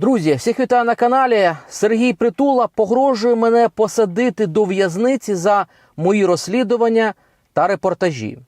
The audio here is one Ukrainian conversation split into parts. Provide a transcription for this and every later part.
Друзі, всіх вітаю на каналі. Сергій Притула погрожує мене посадити до в'язниці за мої розслідування та репортажі.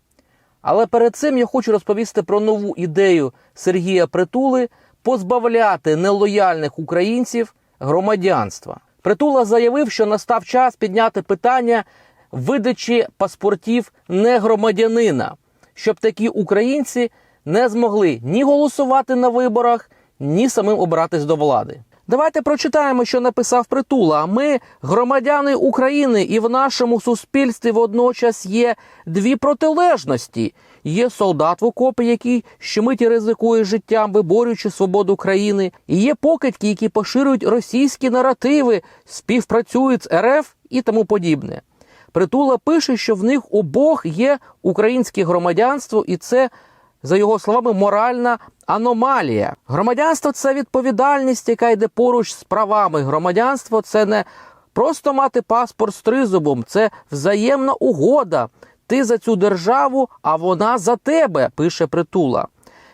Але перед цим я хочу розповісти про нову ідею Сергія Притули позбавляти нелояльних українців громадянства. Притула заявив, що настав час підняти питання видачі паспортів негромадянина, щоб такі українці не змогли ні голосувати на виборах, ні самим обратись до влади. Давайте прочитаємо, що написав Притула. Ми громадяни України, і в нашому суспільстві водночас є дві протилежності. Є солдат в окопі, який щомиті ризикує життям, виборюючи свободу країни. І є покидьки, які поширюють російські наративи, співпрацюють з РФ і тому подібне. Притула пише, що в них обох є українське громадянство, і це, за його словами, моральна аномалія. Громадянство це відповідальність, яка йде поруч з правами. Громадянство це не просто мати паспорт з тризубом, це взаємна угода. Ти за цю державу, а вона за тебе, пише Притула.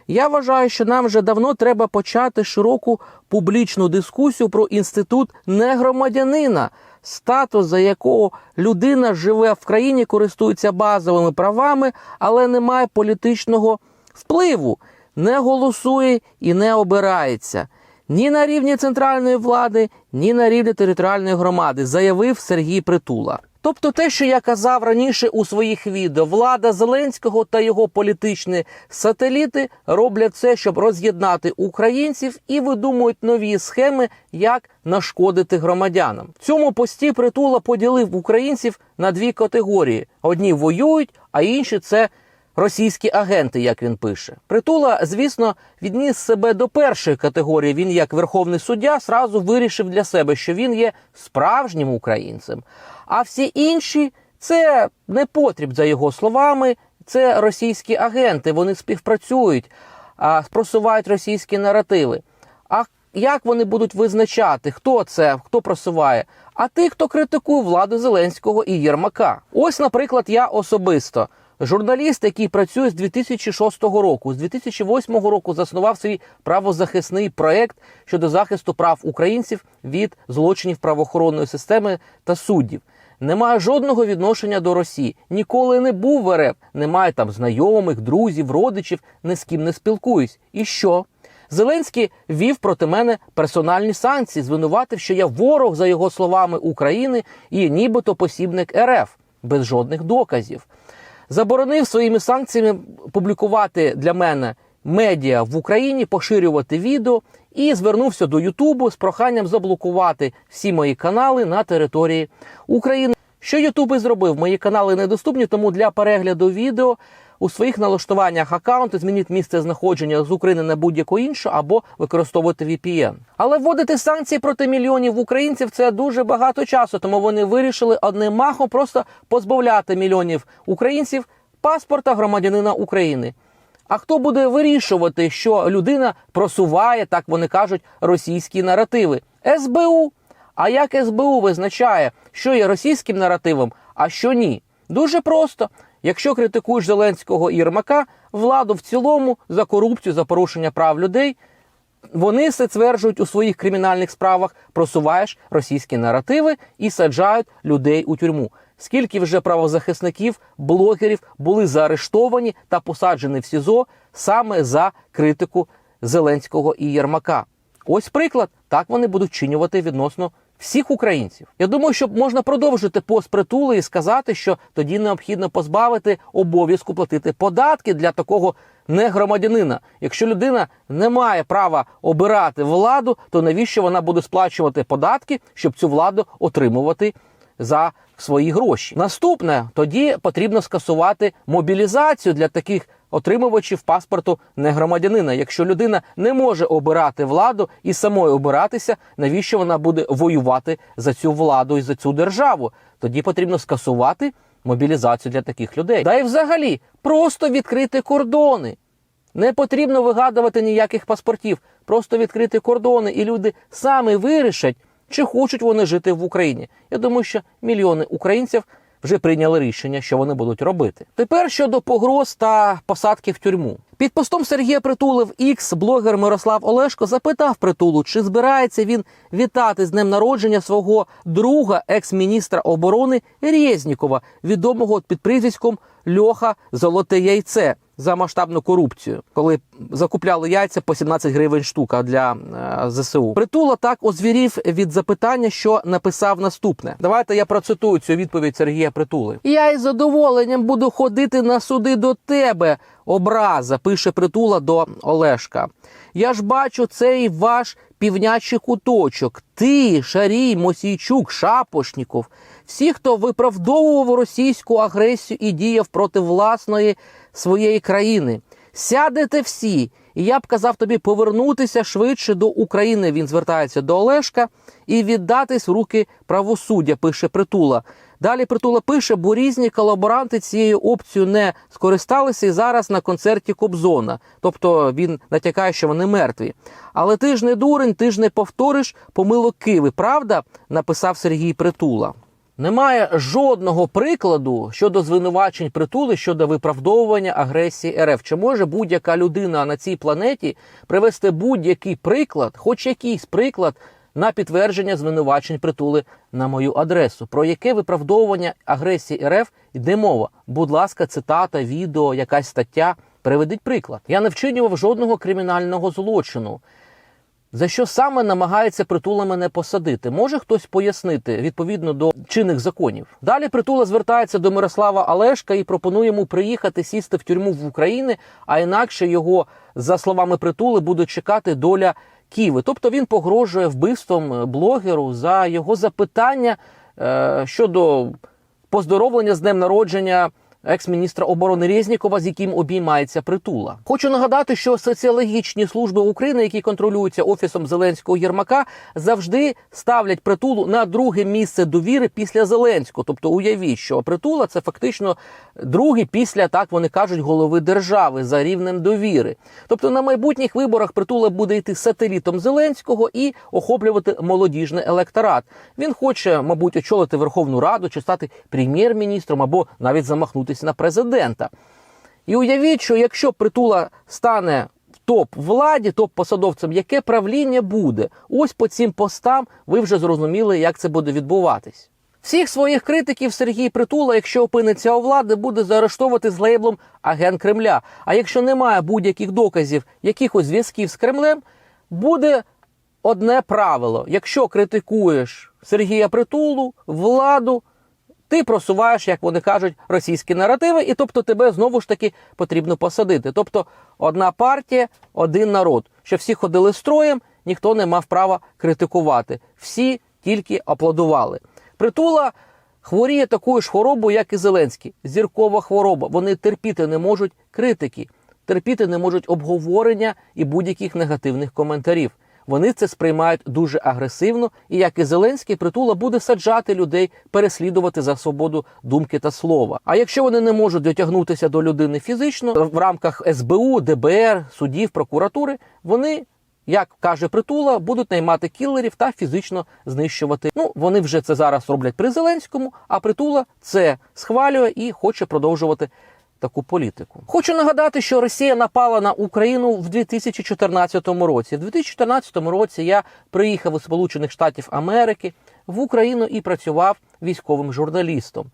Я вважаю, що нам вже давно треба почати широку публічну дискусію про інститут негромадянина, статус, за якого людина живе в країні, користується базовими правами, але не має політичного впливу, не голосує і не обирається. Ні на рівні центральної влади, ні на рівні територіальної громади, заявив Сергій Притула. Тобто те, що я казав раніше у своїх відео, влада Зеленського та його політичні сателіти роблять все, щоб роз'єднати українців і видумують нові схеми, як нашкодити громадянам. В цьому пості притула поділив українців на дві категорії: одні воюють, а інші це російські агенти, як він пише. Притула, звісно, відніс себе до першої категорії. Він, як верховний суддя, сразу вирішив для себе, що він є справжнім українцем. А всі інші це не потріб, за його словами. Це російські агенти. Вони співпрацюють, просувають російські наративи. А як вони будуть визначати, хто це, хто просуває? А тих, хто критикує владу Зеленського і Єрмака. Ось, наприклад, я особисто. Журналіст, який працює з 2006 року, з 2008 року заснував свій правозахисний проект щодо захисту прав українців від злочинів правоохоронної системи та суддів. Не має жодного відношення до Росії, ніколи не був в РФ, не має там знайомих, друзів, родичів, ні з ким не спілкуюсь. І що? Зеленський вів проти мене персональні санкції, звинуватив, що я ворог, за його словами, України і нібито посібник РФ без жодних доказів заборонив своїми санкціями публікувати для мене медіа в Україні, поширювати відео і звернувся до Ютубу з проханням заблокувати всі мої канали на території України. Що Ютуб і зробив? Мої канали недоступні, тому для перегляду відео у своїх налаштуваннях аккаунту змініть місце знаходження з України на будь-яку іншу або використовувати VPN. Але вводити санкції проти мільйонів українців це дуже багато часу, тому вони вирішили одним махом просто позбавляти мільйонів українців паспорта громадянина України. А хто буде вирішувати, що людина просуває, так вони кажуть, російські наративи? СБУ. А як СБУ визначає, що є російським наративом, а що ні? Дуже просто. Якщо критикуєш Зеленського і Єрмака, владу в цілому за корупцію, за порушення прав людей, вони все стверджують у своїх кримінальних справах, просуваєш російські наративи і саджають людей у тюрму. Скільки вже правозахисників, блогерів були заарештовані та посаджені в СІЗО саме за критику Зеленського і Єрмака? Ось приклад, так вони будуть чинювати відносно всіх українців. Я думаю, що можна продовжити пост притули і сказати, що тоді необхідно позбавити обов'язку платити податки для такого негромадянина. Якщо людина не має права обирати владу, то навіщо вона буде сплачувати податки, щоб цю владу отримувати за свої гроші? Наступне тоді потрібно скасувати мобілізацію для таких отримувачів паспорту негромадянина. Якщо людина не може обирати владу і самою обиратися, навіщо вона буде воювати за цю владу і за цю державу? Тоді потрібно скасувати мобілізацію для таких людей. Да і взагалі просто відкрити кордони. Не потрібно вигадувати ніяких паспортів, просто відкрити кордони, і люди самі вирішать, чи хочуть вони жити в Україні. Я думаю, що мільйони українців вже прийняли рішення, що вони будуть робити. Тепер щодо погроз та посадки в тюрму. Під постом Сергія Притули в X блогер Мирослав Олешко запитав притулу, чи збирається він вітати з днем народження свого друга, екс-міністра оборони Рєзнікова, відомого під прізвиськом Льоха Золоте Яйце за масштабну корупцію, коли закупляли яйця по 17 гривень штука для е, ЗСУ. Притула так озвірів від запитання, що написав наступне. Давайте я процитую цю відповідь Сергія Притули. Я із задоволенням буду ходити на суди до тебе. Образа пише притула до Олешка. Я ж бачу цей ваш півнячий куточок. Ти, Шарій, Мосійчук, Шапошніков. Всі, хто виправдовував російську агресію і діяв проти власної своєї країни. Сядете всі, і я б казав тобі повернутися швидше до України. Він звертається до Олешка і віддатись в руки правосуддя. Пише притула. Далі притула пише, бо різні колаборанти цією опцією не скористалися і зараз на концерті Кобзона. Тобто він натякає, що вони мертві. Але ти ж не дурень, ти ж не повториш помилок Киви. Правда? написав Сергій Притула. Немає жодного прикладу щодо звинувачень притули щодо виправдовування агресії РФ. Чи може будь-яка людина на цій планеті привести будь-який приклад, хоч якийсь приклад на підтвердження звинувачень притули на мою адресу? Про яке виправдовування агресії РФ йде мова? Будь ласка, цитата, відео, якась стаття. Приведіть приклад. Я не вчинював жодного кримінального злочину. За що саме намагається притула мене посадити? Може хтось пояснити відповідно до чинних законів? Далі притула звертається до Мирослава Олешка і пропонує йому приїхати сісти в тюрму в Україні, а інакше його, за словами притули, буде чекати доля Києва. Тобто він погрожує вбивством блогеру за його запитання е, щодо поздоровлення з днем народження екс-міністра оборони Резнікова, з яким обіймається притула. Хочу нагадати, що соціологічні служби України, які контролюються офісом Зеленського Єрмака, завжди ставлять притулу на друге місце довіри після Зеленського. Тобто, уявіть, що притула це фактично другий після так вони кажуть голови держави за рівнем довіри. Тобто на майбутніх виборах притула буде йти сателітом Зеленського і охоплювати молодіжний електорат. Він хоче, мабуть, очолити Верховну Раду чи стати прем'єр-міністром або навіть замахнутися на президента. І уявіть, що якщо притула стане топ владі, топ посадовцем, яке правління буде? Ось по цим постам ви вже зрозуміли, як це буде відбуватись. Всіх своїх критиків Сергій Притула, якщо опиниться у влади, буде заарештовувати з лейблом агент Кремля. А якщо немає будь-яких доказів, якихось зв'язків з Кремлем, буде одне правило: якщо критикуєш Сергія Притулу, владу, ти просуваєш, як вони кажуть, російські наративи, і тобто тебе знову ж таки потрібно посадити. Тобто одна партія, один народ. Що всі ходили строєм, ніхто не мав права критикувати. Всі тільки аплодували. Притула хворіє такою ж хворобою, як і Зеленський. Зіркова хвороба. Вони терпіти не можуть критики, терпіти не можуть обговорення і будь-яких негативних коментарів. Вони це сприймають дуже агресивно, і як і Зеленський, притула буде саджати людей, переслідувати за свободу думки та слова. А якщо вони не можуть дотягнутися до людини фізично в рамках СБУ, ДБР, судів, прокуратури, вони. Як каже притула, будуть наймати кілерів та фізично знищувати. Ну вони вже це зараз роблять при Зеленському, а притула це схвалює і хоче продовжувати таку політику. Хочу нагадати, що Росія напала на Україну в 2014 році. В 2014 році я приїхав у Сполучених Штатів Америки в Україну і працював військовим журналістом.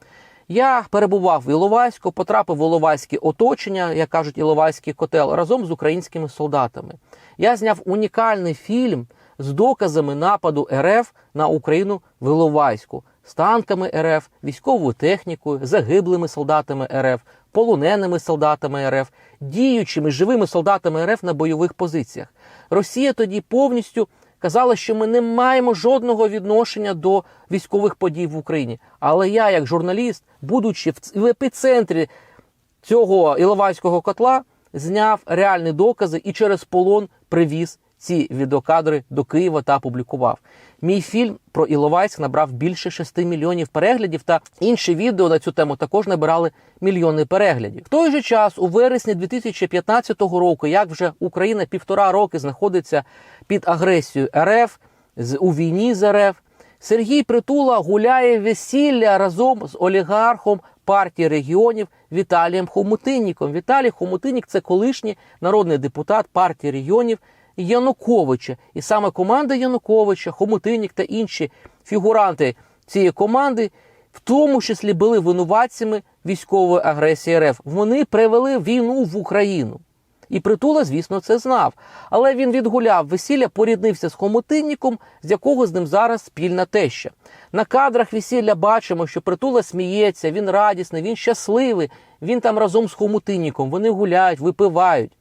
Я перебував в Іловайську, потрапив в Іловайське оточення, як кажуть, Іловайський котел, разом з українськими солдатами. Я зняв унікальний фільм з доказами нападу РФ на Україну в Іловайську, з танками РФ, військовою технікою, загиблими солдатами РФ, полоненими солдатами РФ, діючими живими солдатами РФ на бойових позиціях. Росія тоді повністю казала, що ми не маємо жодного відношення до військових подій в Україні. Але я, як журналіст, будучи в епіцентрі цього Іловайського котла, зняв реальні докази і через полон привіз ці відеокадри до Києва та опублікував. Мій фільм про Іловайськ набрав більше 6 мільйонів переглядів, та інші відео на цю тему також набирали мільйони переглядів. В той же час, у вересні 2015 року, як вже Україна півтора роки знаходиться під агресією РФ у війні з РФ. Сергій Притула гуляє весілля разом з олігархом партії регіонів Віталієм Хомутинніком. Віталій Хомутиннік це колишній народний депутат партії регіонів Януковича. І саме команда Януковича, Хомутиннік та інші фігуранти цієї команди, в тому числі були винуватцями військової агресії РФ. Вони привели війну в Україну. І Притула, звісно, це знав. Але він відгуляв весілля, поріднився з хомутинніком, з якого з ним зараз спільна теща. На кадрах весілля бачимо, що Притула сміється, він радісний, він щасливий. Він там разом з хомутинніком. Вони гуляють, випивають.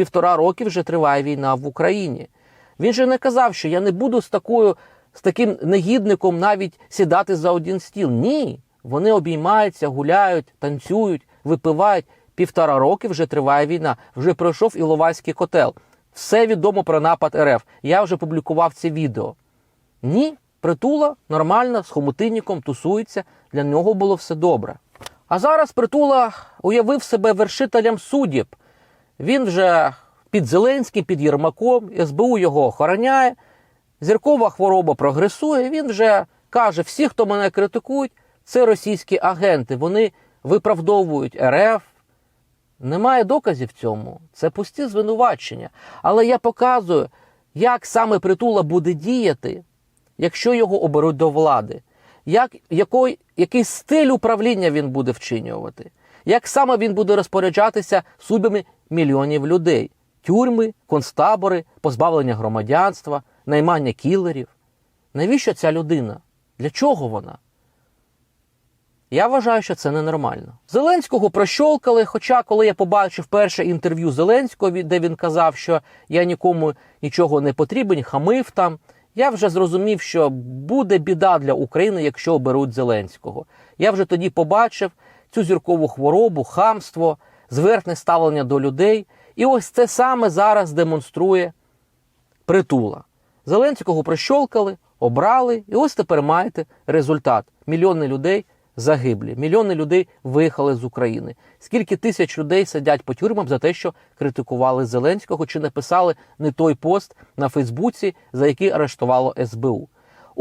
Півтора роки вже триває війна в Україні. Він же не казав, що я не буду з такою, з таким негідником навіть сідати за один стіл. Ні. Вони обіймаються, гуляють, танцюють, випивають. Півтора роки вже триває війна. Вже пройшов Іловайський котел. Все відомо про напад РФ. Я вже публікував це відео. Ні, притула нормально, з хомутинником тусується. Для нього було все добре. А зараз притула уявив себе вершителем суддів. Він вже під Зеленським, під Єрмаком, СБУ його охороняє. Зіркова хвороба прогресує. Він вже каже: всі, хто мене критикують, це російські агенти. Вони виправдовують РФ. Немає доказів в цьому. Це пусті звинувачення. Але я показую, як саме притула буде діяти, якщо його оберуть до влади, як, який, який стиль управління він буде вчинювати, як саме він буде розпоряджатися судьбами мільйонів людей: тюрми, концтабори, позбавлення громадянства, наймання кілерів. Навіщо ця людина? Для чого вона? Я вважаю, що це ненормально. Зеленського прощолкали. Хоча, коли я побачив перше інтерв'ю Зеленського, де він казав, що я нікому нічого не потрібен, хамив там. Я вже зрозумів, що буде біда для України, якщо оберуть Зеленського. Я вже тоді побачив цю зіркову хворобу, хамство, зверхне ставлення до людей. І ось це саме зараз демонструє притула. Зеленського прощолкали, обрали, і ось тепер маєте результат. Мільйони людей загиблі. Мільйони людей виїхали з України. Скільки тисяч людей сидять по тюрмам за те, що критикували Зеленського чи написали не той пост на Фейсбуці, за який арештувало СБУ.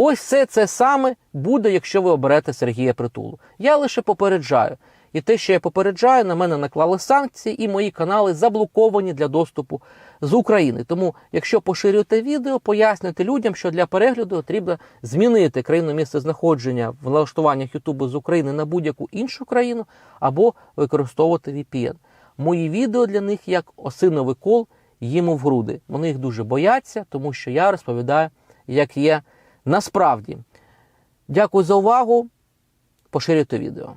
Ось все це саме буде, якщо ви оберете Сергія Притулу. Я лише попереджаю. І те, що я попереджаю, на мене наклали санкції, і мої канали заблоковані для доступу з України. Тому, якщо поширюєте відео, пояснюйте людям, що для перегляду потрібно змінити країну місце знаходження в налаштуваннях Ютубу з України на будь-яку іншу країну або використовувати VPN. Мої відео для них як осиновий кол їм в груди. Вони їх дуже бояться, тому що я розповідаю, як є насправді. Дякую за увагу. Поширюйте відео.